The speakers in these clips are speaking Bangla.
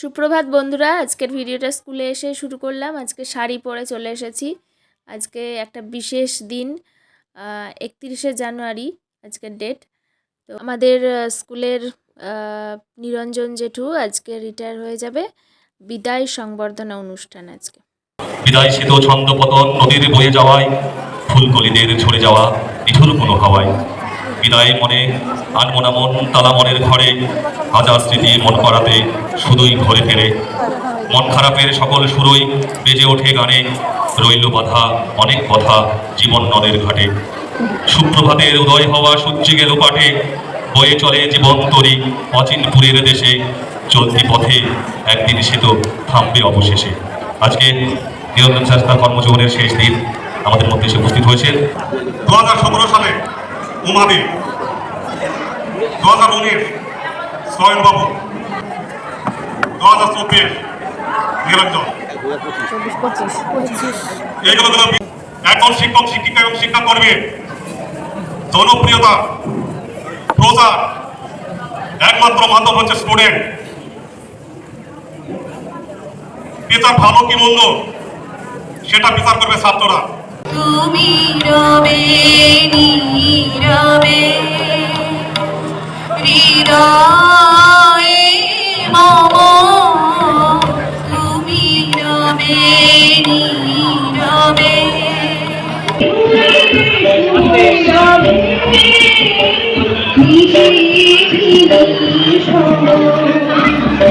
সুপ্রভাত বন্ধুরা, আজকের ভিডিওটা স্কুলে এসে শুরু করলাম। আজকে শাড়ি পরে চলে এসেছি। আজকে একটা বিশেষ দিন একত্রিশে জানুয়ারি আজকের ডেট তো আমাদের স্কুলের নিরঞ্জন জেঠু আজকে রিটায়ার হয়ে যাবে। বিদায় সংবর্ধনা অনুষ্ঠান আজকে। বিদায় শীত ছন্দ পতন, নদীর বয়ে যাওয়ায়, ফুলকলিদের ঝরে যাওয়া, নিঠুর কোনো হাওয়ায় বিদায় মনে আনমনা মন তালা মনের ঘরে হাজার স্মৃতি মন করাতে শুধুই ঘরে ফেরে। মন খারাপের সকল সুরই বেজে ওঠে গানে, রইল বাধা, অনেক কথা জীবন নদের ঘাটে। সুপ্রভাতের উদয় হওয়া সূর্যে গেল পাঠে, বয়ে চলে জীবন তরি অচিনপুরের দেশে। চলতি পথে একদিন সে তো থামবে অবশেষে। আজকে নিরঞ্জন শাস্তা কর্মজীবনের শেষ দিন আমাদের মধ্যে এসে উপস্থিত হয়েছে দু হাজার সতেরো সালে উমাদি দু হাজার উনিশ স্বয়ংবাবু। দু হাজার চব্বিশ নিরঞ্জন এইগুলো একজন শিক্ষক, শিক্ষিকা এবং শিক্ষাকর্মী। জনপ্রিয়তা, প্রচার, একমাত্র মাধ্যম হচ্ছে স্টুডেন্ট। পিতা ভালো কি মন্দ? সেটা বিচার করবে ছাত্ররা। তুমি রবে নীরবে হৃদয়ে মম তুমি রবে নীরবে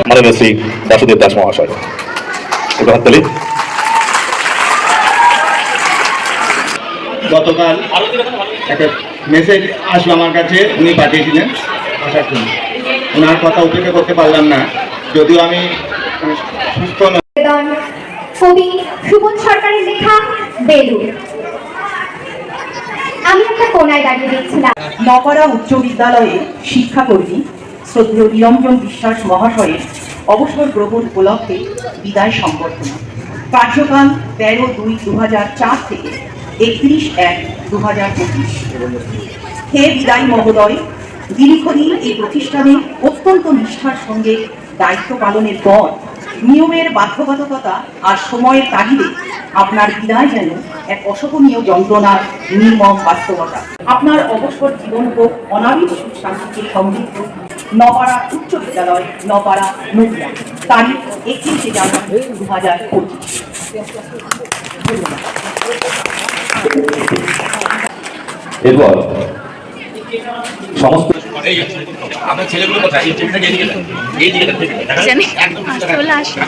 মাননীয় শ্রী বাসুদেব দাস মহাশয়। একটু গতকাল একটা মেসেজ আসলো আমার কাছে উনি পাঠিয়েছিলেন। আসার জন্য। ওনার কথা উপেক্ষা করতে পারলাম না। যদিও আমি সুস্থ কবি সুমন সরকারের লেখা বেলুন আমি একটা কোনায় দাঁড়িয়ে দেখছিলাম। নপাড়া উচ্চ বিদ্যালয়ে শিক্ষাকর্মী শ্রদ্ধেয় নিরঞ্জন বিশ্বাস মহাশয়ের অবসর গ্রহণ উপলক্ষে বিদায় সংবর্ধনা। কার্যকাল তেরো দুই দু হাজার চার থেকে একত্রিশ এক দু হাজার পঁচিশ। হে বিদায় মহোদয়, দীর্ঘদিন এই প্রতিষ্ঠানে অত্যন্ত নিষ্ঠার সঙ্গে দায়িত্ব পালনের পর নিয়মের বাধ্যবাধকতা আর সময়ের তাগিদে আপনার বিদায় যেন এক অশোভনীয় যন্ত্রণার নির্মম বাস্তবতা। আপনার অবসর জীবন হোক অনাবিল সুখ শান্তিতে সমৃদ্ধ নপাড়া উচ্চ বিদ্যালয়, নপাড়া নদিয়া। তারিখ একত্রিশে জানুয়ারি দু হাজার পঁচিশ এরপর সমস্ত। আসো।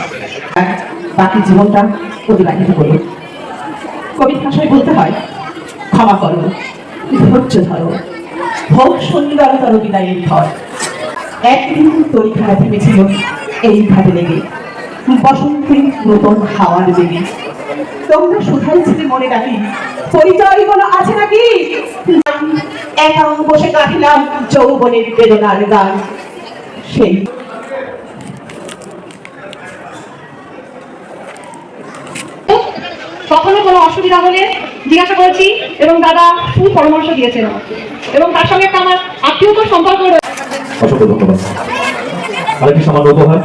বাকি জীবনটা অতিবাহিত কবির ভাষায় বলতে হয় ক্ষমা করো ধৈর্য ধরো। হোক সুন্দরতর বিদায়ের ঘর একদিন তরিখানা ভেবেছিল এই ঘাটে লেগে। বসন্তের নতুন হাওয়ার তোমরা শুধাই মনে রাখি? পরিচয় কোনো আছে নাকি? একা বসে কাটিলাম যৌবনের বেদনার গান। সেই। কখনো কোনো অসুবিধা হলে জিজ্ঞাসা করেছি এবং দাদা খুব পরামর্শ দিয়েছেন। এবং তার সঙ্গে একটা আমার আত্মীয়তার সম্পর্ক রয়েছে। অসংখ্য ধন্যবাদ। আরেকটি সামান্য উপহার?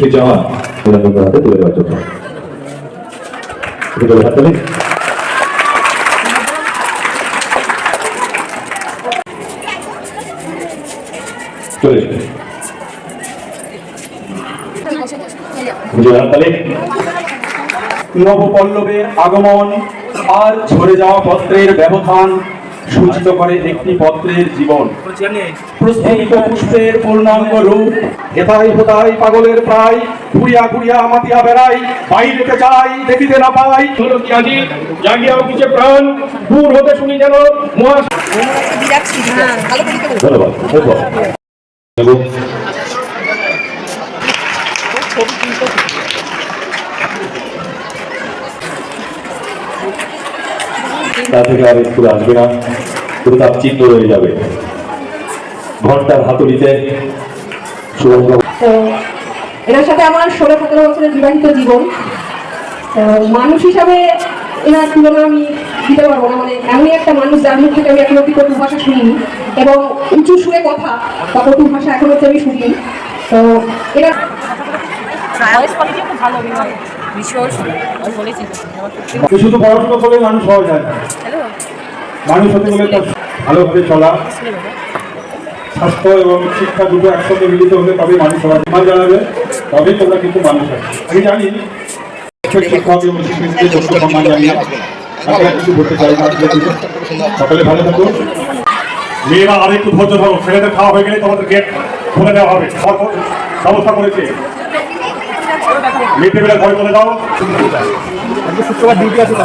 একটি জামা নিরঞ্জনদের হাতে তুলে দেওয়ার জন্য। নবপল্লবের আগমন, আর ঝরে যাওয়া পত্রের ব্যবধান সূচিত করে একটি পত্রের জীবন। প্রস্ফুটিত পুষ্পের পূর্ণাঙ্গ রূপ হেতাই হোতাই পাগলের প্রায় ঘুরিয়া ঘুরিয়া মাতিয়া বেড়াই বাইরেতে যাই দেখিতে না পাই। হলো কি আজি জাগিয়া উঠিছে প্রাণ দূর হতে শুনি যেন মহা ধন্যবাদ তা থেকে আর একটু আসবে না। তার চিহ্ন রয়ে যাবে। ঘণ্টার হাতুড়িতে তো এনার সাথে আমার ষোলো সতেরো বছরের বিবাহিত জীবন। মানুষ হিসাবে এনার তুলনা আমি দিতে পারব না। মানে এমনই একটা মানুষ যার মুখ থেকে আমি এখনও অব্দি কটু ভাষা শুনিনি এবং উঁচু সুরে কথা বা কটু ভাষা এখনও অব্দি আমি শুনিনি। তো এরা তো। শুধু পড়াশোনা করলে মানুষ হওয়া যায় না। মানুষ হতে গেলে তার ভালোভাবে চলা, স্বাস্থ্য এবং শিক্ষা দুটো একসঙ্গে মিলিত হলে তবে মানুষ হওয়া সম্মান জানাবে, তবেই তোমরা কিন্তু মানুষ হবে। আমি জানি শিক্ষক এবং যোগ্য সম্মান কিছু বলতে চাই না। সকলে ভালো মেয়েরা আর একটু ধৈর্য ধরো, ছেলেদের খাওয়া হয়ে গেলে তোমাদের গেট খুলে দেওয়া হবে। ব্যবস্থা করেছে। মিড ডে ঘরে চলে যাও। শুক্রবার ডিউটি আছে তো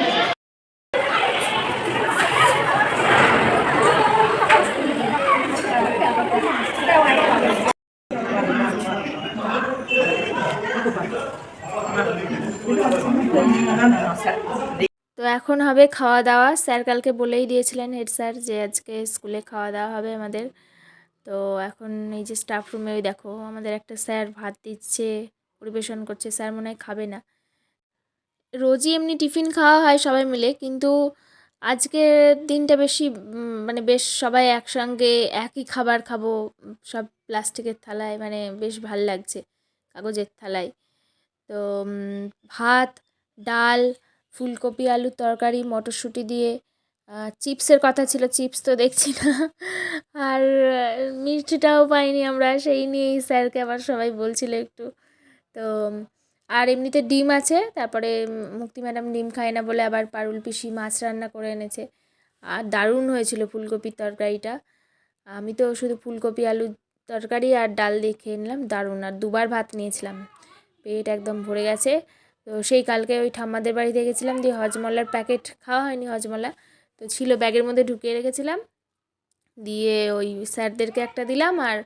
এখন হবে খাওয়া দাওয়া স্যার কালকে বলেই দিয়েছিলেন হেড স্যার যে আজকে স্কুলে খাওয়া দাওয়া হবে আমাদের। তো এখন এই যে স্টাফ রুমে ওই দেখো, আমাদের একটা স্যার ভাত দিচ্ছে, পরিবেশন করছে, স্যার মনে হয় খাবে না। রোজই এমনি টিফিন খাওয়া হয় সবাই মিলে, কিন্তু আজকের দিনটা বেশি মানে বেশ সবাই একসঙ্গে একই খাবার খাব, সব প্লাস্টিকের থালায় মানে বেশ ভালো লাগছে, কাগজের থালায়। তো ভাত, ডাল ফুলকপি আলুর তরকারি, মটরশুঁটি দিয়ে চিপসের কথা ছিল, চিপস তো দেখছি না। আর, মিষ্টিটাও পাইনি আমরা, সেই নিয়েই স্যারকে আবার সবাই বলছিল একটু। তো, আর এমনিতে ডিম আছে, তারপরে মুক্তি ম্যাডাম ডিম খায় না বলে আবার পারুল পিসি মাছ রান্না করে এনেছে। আর দারুণ হয়েছিল ফুলকপির তরকারিটা। আমি তো শুধু ফুলকপি আলুর তরকারি আর ডাল দিয়ে খেয়ে নিলাম, দারুণ। আর দুবার ভাত নিয়েছিলাম। পেট একদম ভরে গেছে। তো সেই কালকে ওই ঠাম্মাদের বাড়িতে গেছিলাম দিয়ে হজমলার প্যাকেট খাওয়া হয়নি হজমলা। তো ছিল, ব্যাগের মধ্যে ঢুকিয়ে রেখেছিলাম। দিয়ে ওই স্যারদেরকে একটা দিলাম আর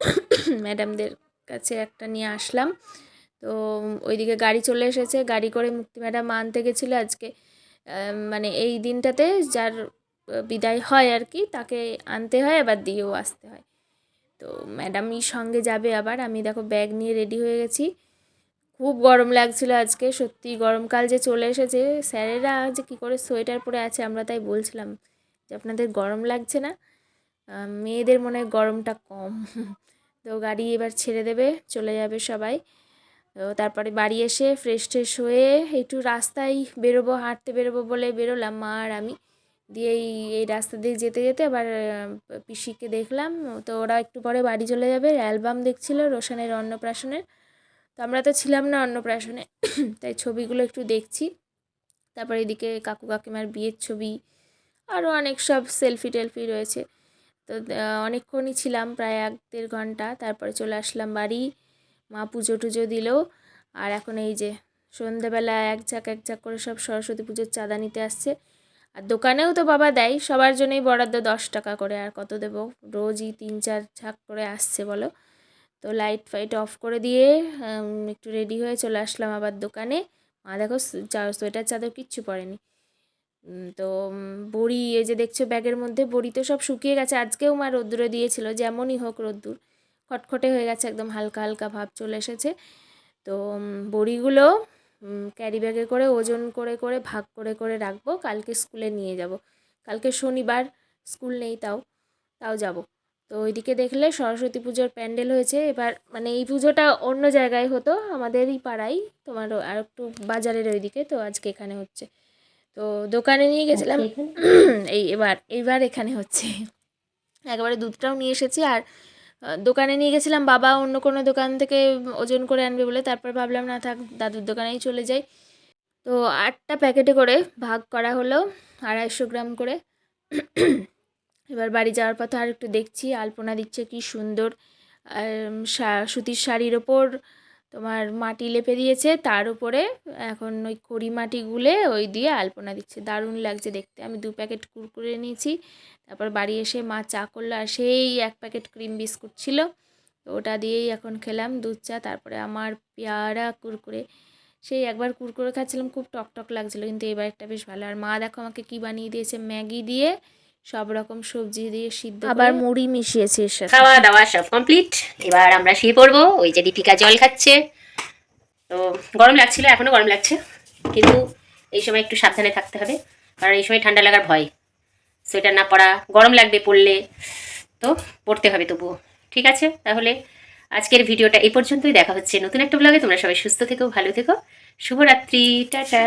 ম্যাডামদের কাছে একটা নিয়ে আসলাম। তো ওইদিকে গাড়ি চলে এসেছে, গাড়ি করে মুক্তি ম্যাডাম আনতে গেছিল আজকে। মানে এই দিনটাতে যার বিদায় হয় আর কি, তাকে আনতে হয়, আবার দিয়েও আসতে হয়। তো ম্যাডামই সঙ্গে যাবে আবার। আমি দেখো ব্যাগ নিয়ে রেডি হয়ে গেছি। খুব গরম লাগছিল আজকে, সত্যি গরমকাল যে চলে এসেছে। স্যারেরা যে কী করে সোয়েটার পরে আছে, আমরা তাই বলছিলাম যে আপনাদের গরম লাগছে না? মেয়েদের মনে হয় গরমটা কম। তো গাড়ি এবার ছেড়ে দেবে, চলে যাবে সবাই। তো তারপরে বাড়ি এসে ফ্রেশ ট্রেশ হয়ে একটু রাস্তায় বেরোবো, হাঁটতে বেরোবো বলে বেরোলাম, মা আর আমি। দিয়ে এই এই রাস্তা দিয়ে যেতে যেতে আবার পিসিকে দেখলাম। তো ওরা একটু পরে বাড়ি চলে যাবে, অ্যালবাম দেখছিল রোশনের অন্নপ্রাশনের। তো আমরা তো ছিলাম না অন্নপ্রাশনে, তাই ছবিগুলো একটু দেখছি। তারপর এদিকে কাকু কাকিমার বিয়ের ছবি আরও অনেক সব সেলফি টেলফি রয়েছে। তো অনেকক্ষণই ছিলাম, প্রায় এক দেড় ঘণ্টা। তারপরে চলে আসলাম বাড়ি, মা পুজো টুজো দিল। আর এখন এই যে সন্ধেবেলা এক ঝাঁক এক ঝাঁক করে সব সরস্বতী পুজোর চাঁদা নিতে আসছে। আর দোকানেও তো বাবা দেয়, সবার জন্যই বরাদ্দ দশ টাকা করে। আর কত দেবো? রোজই তিন চার ঝাঁক করে আসছে, বলো। তো লাইট ফাইট অফ করে দিয়ে একটু রেডি হয়ে চলে আসলাম আবার দোকানে। মা দেখো সোয়েটার, চাদর কিচ্ছু পরেনি। তো বড়ি, এই যে দেখছ ব্যাগের মধ্যে, বড়ি তো সব শুকিয়ে গেছে। আজকেও মা রোদ্দুরে দিয়েছিল, যেমনই হোক রোদ্দুর। খটখটে হয়ে গেছে, একদম হালকা হালকা ভাব চলে এসেছে। তো বড়িগুলো ক্যারি ব্যাগে করে, ওজন করে করে, ভাগ করে করে রাখব। কালকে স্কুলে নিয়ে যাব। কালকে শনিবার স্কুল নেই তাও তাও যাব। তো ওইদিকে দেখলে সরস্বতী পুজোর প্যান্ডেল হয়েছে। এবার মানে এই পুজোটা অন্য জায়গায় হতো আমাদেরই পাড়ায়। তোমার আর একটু বাজারের ওইদিকে তো আজকে এখানে হচ্ছে। তো দোকানে নিয়ে গেছিলাম। এই এবার এইবার এখানে হচ্ছে। একবারে দুধটাও নিয়ে এসেছি। আর দোকানে নিয়ে গেছিলাম। বাবা অন্য কোনো দোকান থেকে ওজন করে আনবে বলে তারপর ভাবলাম না থাক দাদুর দোকানেই চলে যাই। তো আটটা প্যাকেটে করে ভাগ করা হলো আড়াইশো গ্রাম করে। এবার বাড়ি যাওয়ার পথে আর একটু দেখছি, আলপনা দিচ্ছে কি সুন্দর সুতির শাড়ির ওপর তোমার মাটি লেপে দিয়েছে, তার উপরে এখন ওই খড়ি মাটি গুলে ওই দিয়ে আলপনা দিচ্ছে। দারুণ লাগছে দেখতে। আমি দু প্যাকেট কুরকুরে নিয়েছি, তারপর বাড়ি এসে মা চা করল আর সেই এক প্যাকেট ক্রিম বিস্কুট ছিল, তো ওটা দিয়েই এখন খেলাম দুধ চা, তারপরে আমার পেয়ারা কুরকুরে। সেই একবার কুরকুরে খাচ্ছিলাম, খুব টক টক লাগছিল, কিন্তু এবার একটা বেশ ভালো। আর মা দেখো আমাকে কী বানিয়ে দিয়েছে, ম্যাগি দিয়ে সব রকম সবজি দিয়ে সিদ্ধ আবার মুড়ি মিশিয়েছি এর সাথে। খাওয়া দাওয়া সব কমপ্লিট এবার আমরা শুয়ে পড়ব ওই যে দীপিকা জল খাচ্ছে। তো গরম লাগছিল এখনও গরম লাগছে। কিন্তু এই সময় একটু সাবধানে থাকতে হবে কারণ এই সময় ঠান্ডা লাগার ভয়। সোয়েটার না পরা গরম লাগবে পড়লে তো পড়তে হবে তবুও। ঠিক আছে? তাহলে আজকের ভিডিওটা এই পর্যন্তই। দেখা হচ্ছে নতুন একটা ব্লগে তোমরা সবাই সুস্থ থেকো ভালো থেকো। শুভরাত্রি টাটা।